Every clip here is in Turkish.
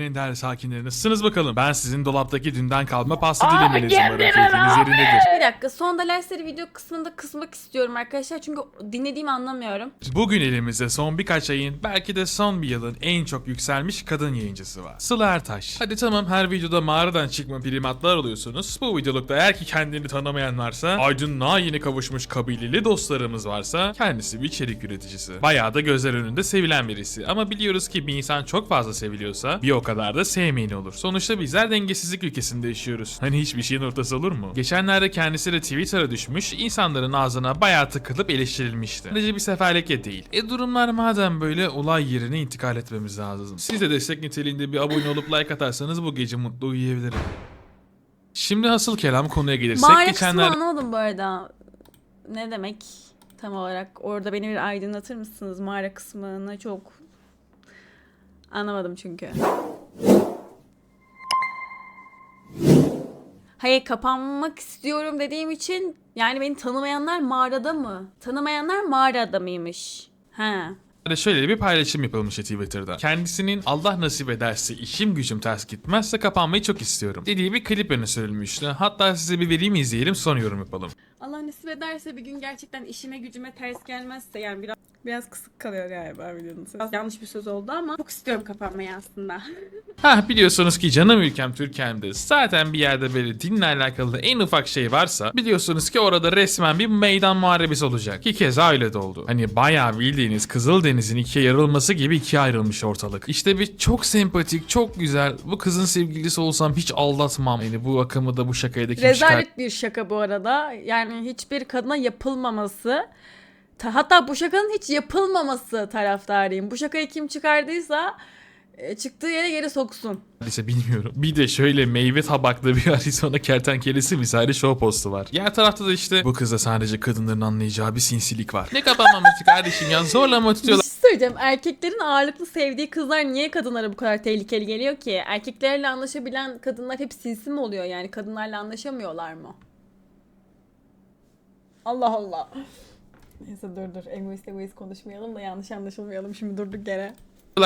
Değerli sakinleri nasılsınız bakalım? Ben sizin dolaptaki dünden kalma pasta dilemeniz umarım keyfiniz yerindedir. Bir dakika son dersleri video kısmında kısmak istiyorum arkadaşlar çünkü dinlediğimi anlamıyorum. Bugün elimizde son birkaç ayın belki de son bir yılın en çok yükselmiş kadın yayıncısı var. Sıla Ertaş. Hadi tamam her videoda mağaradan çıkma primatlar oluyorsunuz. Bu videolukta eğer ki kendini tanımayan varsa, aydınlığa yeni kavuşmuş kabileli dostlarımız varsa kendisi bir içerik üreticisi. Bayağı da gözler önünde sevilen birisi. Ama biliyoruz ki bir insan çok fazla seviliyorsa bir o kadar da sevmeyeni olur. Sonuçta bizler dengesizlik ülkesinde yaşıyoruz. Hani hiçbir şeyin ortası olur mu? Geçenlerde kendisi de Twitter'a düşmüş, insanların ağzına bayağı tıkılıp eleştirilmişti. Sadece bir seferlikle değil. E durumlar madem böyle olay yerine intikal etmemiz lazım. Siz de destek niteliğinde bir abone olup like atarsanız bu gece mutlu uyuyabilirim. Şimdi asıl kelam konuya gelirsek Mağara geçenler... kısmını anlamadım bu arada. Ne demek tam olarak? Orada beni bir aydınlatır mısınız? Mağara kısmını çok anlamadım çünkü. Hayır kapanmak istiyorum dediğim için yani beni tanımayanlar mağarada mı? Tanımayanlar mağarada mıymış? Ha. de şöyle bir paylaşım yapılmış Twitter'da. Kendisinin Allah nasip ederse işim gücüm ters gitmezse kapanmayı çok istiyorum dediği bir klip öne sürülmüştü. Hatta size bir vereyim izleyelim son yorum yapalım. Allah nasip ederse bir gün gerçekten işime gücüme ters gelmezse yani biraz biraz kısık kalıyor galiba videonun sözü. Yanlış bir söz oldu ama çok istiyorum kapanmayı aslında. Ha biliyorsunuz ki canım ülkem Türkiye'mde zaten bir yerde böyle dinle alakalı en ufak şey varsa biliyorsunuz ki orada resmen bir meydan muharebesi olacak. Ki keza öyle de oldu. Hani bayağı bildiğiniz Kızıldeniz'in ikiye yarılması gibi ikiye ayrılmış ortalık. İşte bir çok sempatik, çok güzel. Bu kızın sevgilisi olsam hiç aldatmam. Yani bu akımı da bu şakayı da kim çıkar? Rezalet bir şaka bu arada. Yani hiçbir kadına yapılmaması. Ta- Hatta bu şakanın hiç yapılmaması taraftarıyım. Bu şakayı kim çıkardıysa e, çıktığı yere geri soksun. Lise bilmiyorum. Bir de şöyle meyve tabaklı bir Arizona kertenkelesi misali show postu var. Diğer tarafta da işte bu kızda sadece kadınların anlayacağı bir sinsilik var. Ne kapanmaması kardeşim ya zorlama Bir tutuyorlar. şey söyleyeceğim. Erkeklerin ağırlıklı sevdiği kızlar niye kadınlara bu kadar tehlikeli geliyor ki? Erkeklerle anlaşabilen kadınlar hep sinsi mi oluyor yani? Kadınlarla anlaşamıyorlar mı? Allah Allah. Neyse dur dur. Egoist egoist konuşmayalım da yanlış anlaşılmayalım şimdi durduk yere.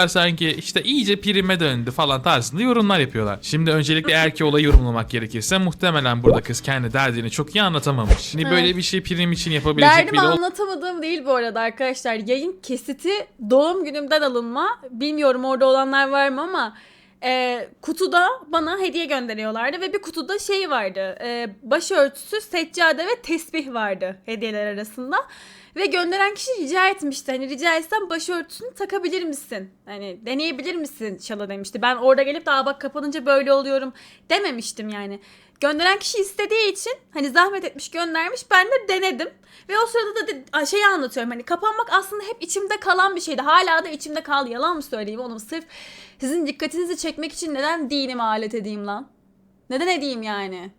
sanki işte iyice prime döndü falan tarzında yorumlar yapıyorlar. Şimdi öncelikle eğer ki olayı yorumlamak gerekirse muhtemelen burada kız kendi derdini çok iyi anlatamamış. Hani böyle bir şey prim için yapabilecek Derdimi biri ol- anlatamadığım değil bu arada arkadaşlar. Yayın kesiti doğum günümden alınma. Bilmiyorum orada olanlar var mı ama e, kutuda bana hediye gönderiyorlardı ve bir kutuda şey vardı. E, başörtüsü, seccade ve tesbih vardı hediyeler arasında. Ve gönderen kişi rica etmişti. Hani rica etsem başörtüsünü takabilir misin? Hani deneyebilir misin Şala demişti. Ben orada gelip daha bak kapanınca böyle oluyorum dememiştim yani. Gönderen kişi istediği için hani zahmet etmiş göndermiş ben de denedim. Ve o sırada da de- şeyi anlatıyorum hani kapanmak aslında hep içimde kalan bir şeydi. Hala da içimde kaldı. Yalan mı söyleyeyim oğlum sırf sizin dikkatinizi çekmek için neden dinime alet edeyim lan? Neden edeyim yani?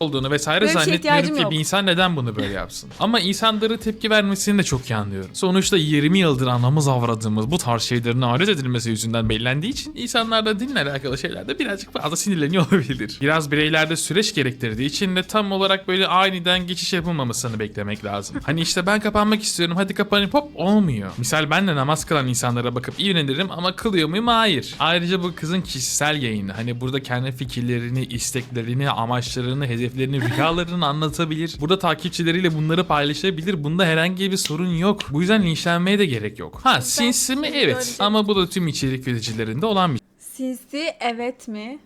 Olduğunu vesaire Böyle zannetmiyorum ihtiyacım ki yok. bir insan neden bunu böyle yapsın. Ama insanların tepki vermesini de çok iyi anlıyorum. Sonuçta 20 yıldır anamız avradığımız bu tarz şeylerin alet edilmesi yüzünden bellendiği için insanlar da dinle alakalı şeylerde birazcık fazla sinirleniyor olabilir. Biraz bireylerde süreç gerektirdiği için de tam olarak böyle aniden geçiş yapılmamasını beklemek lazım. Hani işte ben kapanmak istiyorum hadi kapanayım hop olmuyor. Misal ben de namaz kılan insanlara bakıp iğrenirim ama kılıyor muyum? Hayır. Ayrıca bu kızın kişisel yayını. Hani burada kendi fikirlerini, isteklerini, amaçlarını, hedeflerini, rüyalarını anlatabilir. Burada takipçileriyle bunları paylaşabilir. Bunda herhangi bir sorun yok. Bu yüzden linçlenmeye de gerek yok. Ha sinsi mi? Evet. Ama bu da tüm içerik üreticilerinde olan bir Sinsi evet mi?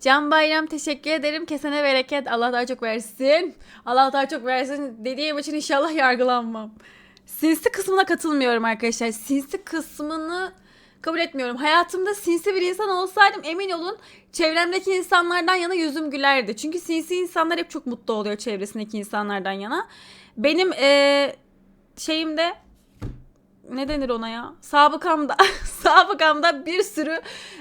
Can Bayram teşekkür ederim. Kesene bereket. Allah daha çok versin. Allah daha çok versin dediğim için inşallah yargılanmam. Sinsi kısmına katılmıyorum arkadaşlar. Sinsi kısmını kabul etmiyorum. Hayatımda sinsi bir insan olsaydım emin olun çevremdeki insanlardan yana yüzüm gülerdi. Çünkü sinsi insanlar hep çok mutlu oluyor çevresindeki insanlardan yana. Benim eee şeyimde ne denir ona ya? Sabıkamda sabıkamda bir sürü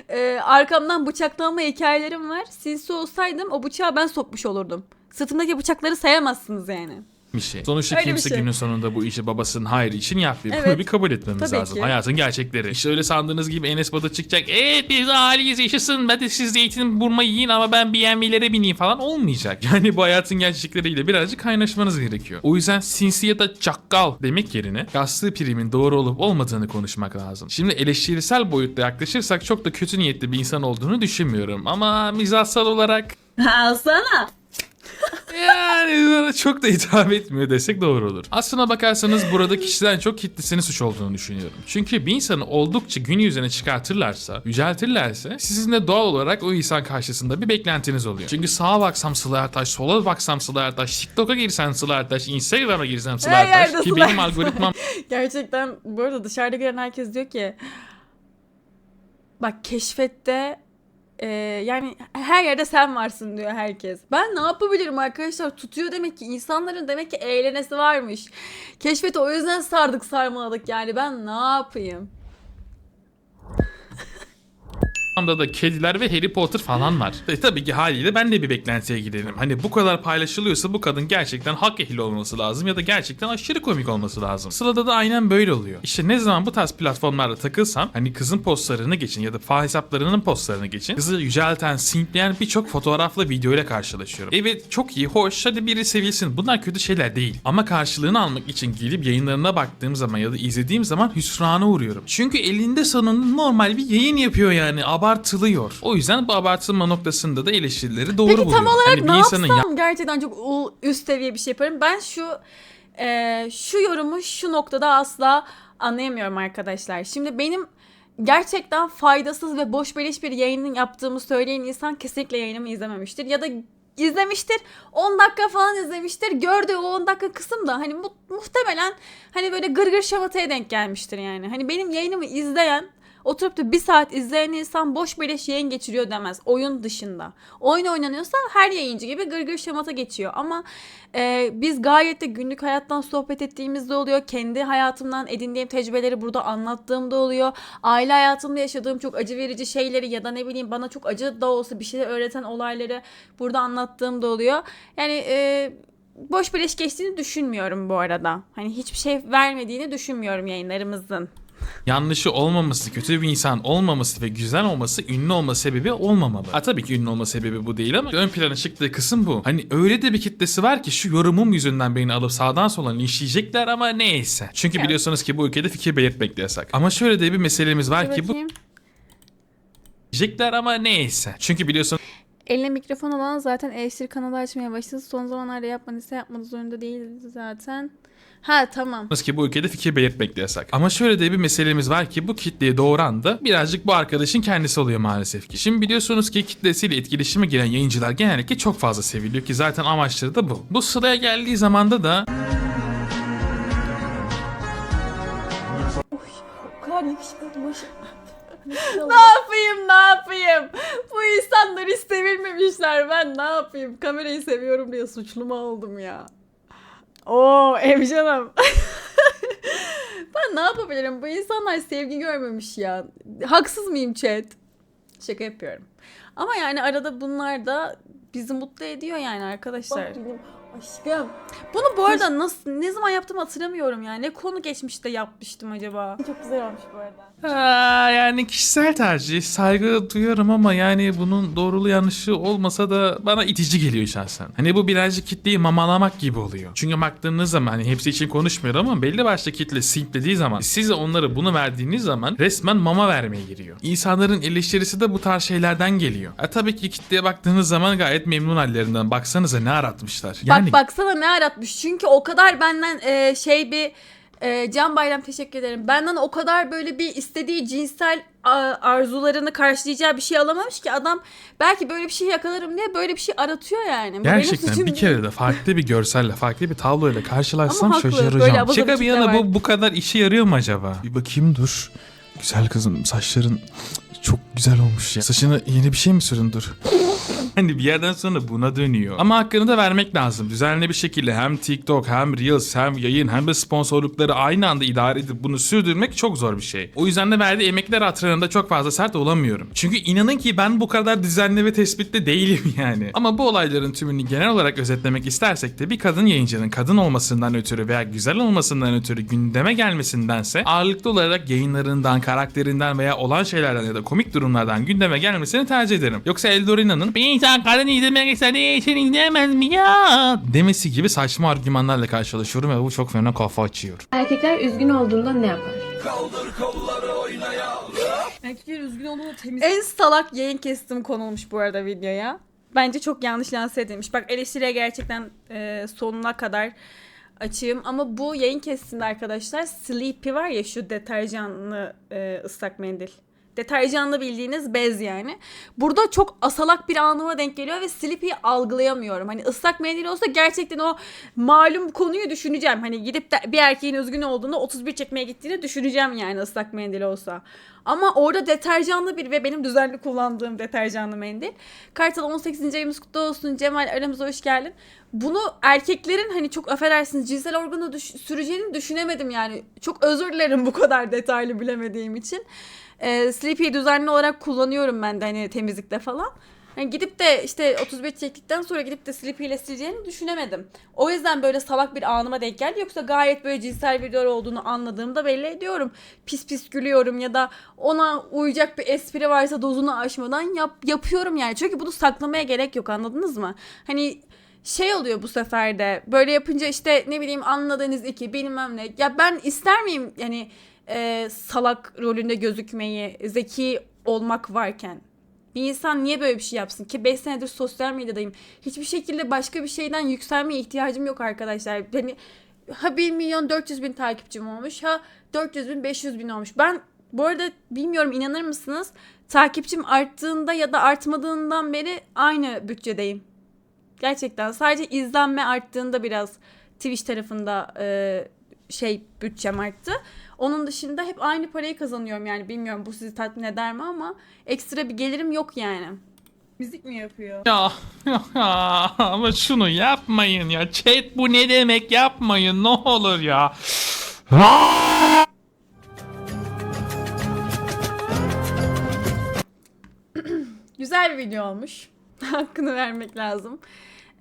e, arkamdan bıçaklanma hikayelerim var. Sinsi olsaydım o bıçağı ben sokmuş olurdum. Sırtımdaki bıçakları sayamazsınız yani. Bir şey. Sonuçta Öyle bir kimse şey. günün sonunda bu işi babasının hayrı için yapmıyor. Bunu Evet. bir kabul etmemiz Tabii lazım. ki. Hayatın gerçekleri. İşte öyle sandığınız gibi Enes Batur çıkacak. Evet biz aileyiz yaşasın. Ben de siz zeytin burma yiyin ama ben BMW'lere bineyim falan olmayacak. Yani bu hayatın gerçekleriyle birazcık kaynaşmanız gerekiyor. O yüzden sinsi ya da çakkal demek yerine gaslı primin doğru olup olmadığını konuşmak lazım. Şimdi eleştirisel boyutta yaklaşırsak çok da kötü niyetli bir insan olduğunu düşünmüyorum. Ama mizahsal olarak Alsana. Yani çok da hitap etmiyor desek doğru olur. Aslına bakarsanız burada kişiden çok kitlesinin suç olduğunu düşünüyorum. Çünkü bir insanı oldukça gün yüzüne çıkartırlarsa, yüceltirlerse sizin de doğal olarak o insan karşısında bir beklentiniz oluyor. Çünkü sağa baksam Sıla Ertaş, sola baksam Sıla Ertaş, TikTok'a girsem Sıla Ertaş, Instagram'a girsem Sıla Her Ertaş yerde ki Sıla benim Ertaş. algoritmam Gerçekten bu arada dışarıda gören herkes diyor ki bak keşfette e, yani her yerde sen varsın diyor herkes. Ben ne yapabilirim arkadaşlar? Tutuyor demek ki insanların demek ki eğlenesi varmış. Keşfete o yüzden sardık sarmaladık yani ben ne yapayım? Anda da kediler ve Harry Potter falan var. E, tabii ki haliyle ben de bir beklentiye giderim. Hani bu kadar paylaşılıyorsa bu kadın gerçekten hak ehli olması lazım ya da gerçekten aşırı komik olması lazım. Sıla'da da aynen böyle oluyor. İşte ne zaman bu tarz platformlarda takılsam hani kızın postlarını geçin ya da fa hesaplarının postlarını geçin. Kızı yücelten, simpleyen birçok fotoğrafla videoyla karşılaşıyorum. Evet çok iyi, hoş, hadi biri sevilsin. Bunlar kötü şeyler değil. Ama karşılığını almak için gelip yayınlarına baktığım zaman ya da izlediğim zaman hüsrana uğruyorum. Çünkü elinde sonunda normal bir yayın yapıyor yani abartılıyor. O yüzden bu abartılma noktasında da eleştirileri doğru Peki buluyorum. tam olarak Hani bir ne insanın yapsam gerçekten çok u- üst seviye bir şey yaparım. Ben şu e, şu yorumu şu noktada asla anlayamıyorum arkadaşlar. Şimdi benim gerçekten faydasız ve boş beleş bir yayının yaptığımı söyleyen insan kesinlikle yayınımı izlememiştir. Ya da izlemiştir 10 dakika falan izlemiştir gördüğü o 10 dakika kısım da hani mu- muhtemelen hani böyle gırgır şamataya denk gelmiştir yani. Hani benim yayınımı izleyen Oturup da bir saat izleyen insan boş beleş yayın geçiriyor demez. Oyun dışında. Oyun oynanıyorsa her yayıncı gibi gırgır şamata geçiyor. Ama e, biz gayet de günlük hayattan sohbet ettiğimizde oluyor. Kendi hayatımdan edindiğim tecrübeleri burada anlattığımda oluyor. Aile hayatımda yaşadığım çok acı verici şeyleri ya da ne bileyim bana çok acı da olsa bir şeyler öğreten olayları burada anlattığımda oluyor. Yani e, boş beleş geçtiğini düşünmüyorum bu arada. Hani hiçbir şey vermediğini düşünmüyorum yayınlarımızın. Yanlışı olmaması, kötü bir insan olmaması ve güzel olması ünlü olma sebebi olmamalı. Ha tabii ki ünlü olma sebebi bu değil ama ön plana çıktığı kısım bu. Hani öyle de bir kitlesi var ki şu yorumum yüzünden beni alıp sağdan sola linçleyecekler ama neyse. Çünkü Evet. biliyorsunuz ki bu ülkede fikir belirtmek de yasak. Ama şöyle de bir meselemiz var ki bu Bakayım. diyecekler ama neyse. Çünkü biliyorsunuz Eline mikrofon olan zaten eleştiri kanalı açmaya başladı. Son zamanlarda yapmadıysa yapmak zorunda değildi zaten. Ha tamam. ki bu ülkede fikir belirtmek de yasak. Ama şöyle de bir meselemiz var ki bu kitleyi doğuran da birazcık bu arkadaşın kendisi oluyor maalesef ki. Şimdi biliyorsunuz ki kitlesiyle etkileşime giren yayıncılar genellikle çok fazla seviliyor ki zaten amaçları da bu. Bu sıraya geldiği zamanda da O kadar yakışıklıymış. Ne yapayım ne yapayım? Bu insanlar hiç sevilmemişler. Ben ne yapayım? Kamerayı seviyorum diye suçlu mu oldum ya? Oo Evcanım. ben ne yapabilirim? Bu insanlar sevgi görmemiş ya. Haksız mıyım chat? Şaka yapıyorum. Ama yani arada bunlar da bizi mutlu ediyor yani arkadaşlar. Aşkım. Bunu bu arada nasıl ne zaman yaptım hatırlamıyorum ya. Ne konu geçmişte yapmıştım acaba? Çok güzel olmuş bu arada. Aa, yani kişisel tercih saygı duyuyorum ama yani bunun doğrulu yanlışı olmasa da bana itici geliyor şahsen. Hani bu birazcık kitleyi mamalamak gibi oluyor. Çünkü baktığınız zaman hani hepsi için konuşmuyorum ama belli başlı kitle simplediği zaman siz onlara bunu verdiğiniz zaman resmen mama vermeye giriyor. İnsanların eleştirisi de bu tarz şeylerden geliyor. E, tabii ki kitleye baktığınız zaman gayet memnun hallerinden. Baksanıza ne aratmışlar. Yani Bak baksana ne aratmış. Çünkü o kadar benden e, şey bir e, Can Bayram teşekkür ederim. Benden o kadar böyle bir istediği cinsel a- arzularını karşılayacağı bir şey alamamış ki adam belki böyle bir şey yakalarım diye böyle bir şey aratıyor yani. Bu benim Gerçekten suçum bir kere de farklı bir görselle, farklı bir tabloyla karşılaşsam Ama haklı, böyle şaşıracağım. abaza Şaka bir yana bu bu kadar işe yarıyor mu acaba? Bir bakayım dur. Güzel kızım saçların çok güzel olmuş ya. Saçını yeni bir şey mi sürdün dur. hani bir yerden sonra buna dönüyor. Ama hakkını da vermek lazım. Düzenli bir şekilde hem TikTok hem Reels hem yayın hem de sponsorlukları aynı anda idare edip bunu sürdürmek çok zor bir şey. O yüzden de verdiği emekler hatırlarında çok fazla sert olamıyorum. Çünkü inanın ki ben bu kadar düzenli ve tespitli değilim yani. Ama bu olayların tümünü genel olarak özetlemek istersek de bir kadın yayıncının kadın olmasından ötürü veya güzel olmasından ötürü gündeme gelmesindense ağırlıklı olarak yayınlarından, karakterinden veya olan şeylerden ya da komik durumlardan gündeme gelmesini tercih ederim. Yoksa Eldorina'nın insan kadın izlemek istediği için izleyemez mi ya demesi gibi saçma argümanlarla karşılaşıyorum ve bu çok fena kafa açıyor. Erkekler üzgün olduğunda ne yapar? Erkekler üzgün olduğunu temiz. En salak yayın kestim konulmuş bu arada videoya. Bence çok yanlış lanse edilmiş. Bak eleştiriye gerçekten e, sonuna kadar açığım. Ama bu yayın kestimde arkadaşlar Sleepy var ya şu deterjanlı e, ıslak mendil. Deterjanlı bildiğiniz bez yani. Burada çok asalak bir anıma denk geliyor ve Sleepy'yi algılayamıyorum. Hani ıslak mendil olsa gerçekten o malum konuyu düşüneceğim. Hani gidip de bir erkeğin üzgün olduğunda 31 çekmeye gittiğini düşüneceğim yani ıslak mendil olsa. Ama orada deterjanlı bir ve benim düzenli kullandığım deterjanlı mendil. Kartal 18. ayımız kutlu olsun. Cemal aramıza hoş geldin. Bunu erkeklerin hani çok affedersiniz cinsel organı düş- süreceğini düşünemedim yani. Çok özür dilerim bu kadar detaylı bilemediğim için. Ee, Sleepy'yi düzenli olarak kullanıyorum ben de hani temizlikte falan. Hani gidip de işte 31 çektikten sonra gidip de Sleepy ile sileceğini düşünemedim. O yüzden böyle salak bir anıma denk geldi. Yoksa gayet böyle cinsel videolar olduğunu anladığımda belli ediyorum. Pis pis gülüyorum ya da ona uyacak bir espri varsa dozunu aşmadan yap, yapıyorum yani. Çünkü bunu saklamaya gerek yok anladınız mı? Hani şey oluyor bu sefer de böyle yapınca işte ne bileyim anladığınız iki bilmem ne. Ya ben ister miyim yani e, salak rolünde gözükmeyi zeki olmak varken? Bir insan niye böyle bir şey yapsın ki 5 senedir sosyal medyadayım. Hiçbir şekilde başka bir şeyden yükselmeye ihtiyacım yok arkadaşlar. Hani ha 1 milyon 400 bin takipçim olmuş ha 400 bin 500 bin olmuş. Ben bu arada bilmiyorum inanır mısınız? Takipçim arttığında ya da artmadığından beri aynı bütçedeyim. Gerçekten sadece izlenme arttığında biraz Twitch tarafında e, şey bütçem arttı. Onun dışında hep aynı parayı kazanıyorum yani bilmiyorum bu sizi tatmin eder mi ama ekstra bir gelirim yok yani. Müzik mi yapıyor? Ya, ya ama şunu yapmayın ya. Chat bu ne demek yapmayın ne olur ya. Güzel bir video olmuş. Hakkını vermek lazım.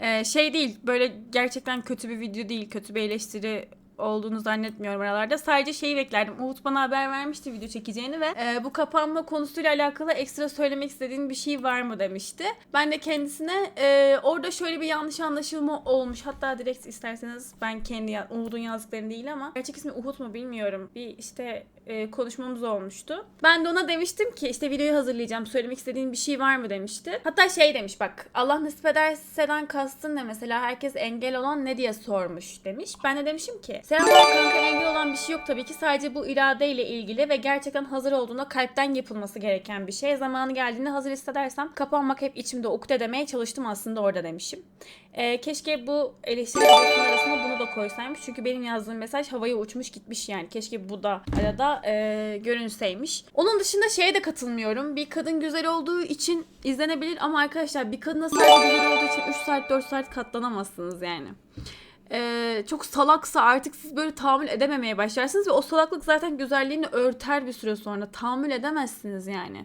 Ee, şey değil böyle gerçekten kötü bir video değil. Kötü bir eleştiri olduğunu zannetmiyorum aralarda. Sadece şeyi beklerdim. Umut bana haber vermişti video çekeceğini ve e, bu kapanma konusuyla alakalı ekstra söylemek istediğin bir şey var mı demişti. Ben de kendisine e, orada şöyle bir yanlış anlaşılma olmuş. Hatta direkt isterseniz ben kendi Umut'un yazdıklarını değil ama gerçek ismi Uhud mu bilmiyorum. Bir işte e, konuşmamız olmuştu. Ben de ona demiştim ki işte videoyu hazırlayacağım. Söylemek istediğin bir şey var mı demişti. Hatta şey demiş bak Allah nasip ederseden kastın ne mesela herkes engel olan ne diye sormuş demiş. Ben de demişim ki Selam kanka engel olan bir şey yok tabii ki sadece bu iradeyle ilgili ve gerçekten hazır olduğunda kalpten yapılması gereken bir şey. Zamanı geldiğinde hazır hissedersem kapanmak hep içimde ukde demeye çalıştım aslında orada demişim. E, keşke bu eleştiri arasına bunu da koysaymış. Çünkü benim yazdığım mesaj havaya uçmuş gitmiş yani. Keşke bu da arada e, görünseymiş. Onun dışında şeye de katılmıyorum. Bir kadın güzel olduğu için izlenebilir ama arkadaşlar bir kadına sadece güzel olduğu için 3 saat 4 saat katlanamazsınız yani. Ee, çok salaksa artık siz böyle tahammül edememeye başlarsınız ve o salaklık zaten güzelliğini örter bir süre sonra tahammül edemezsiniz yani.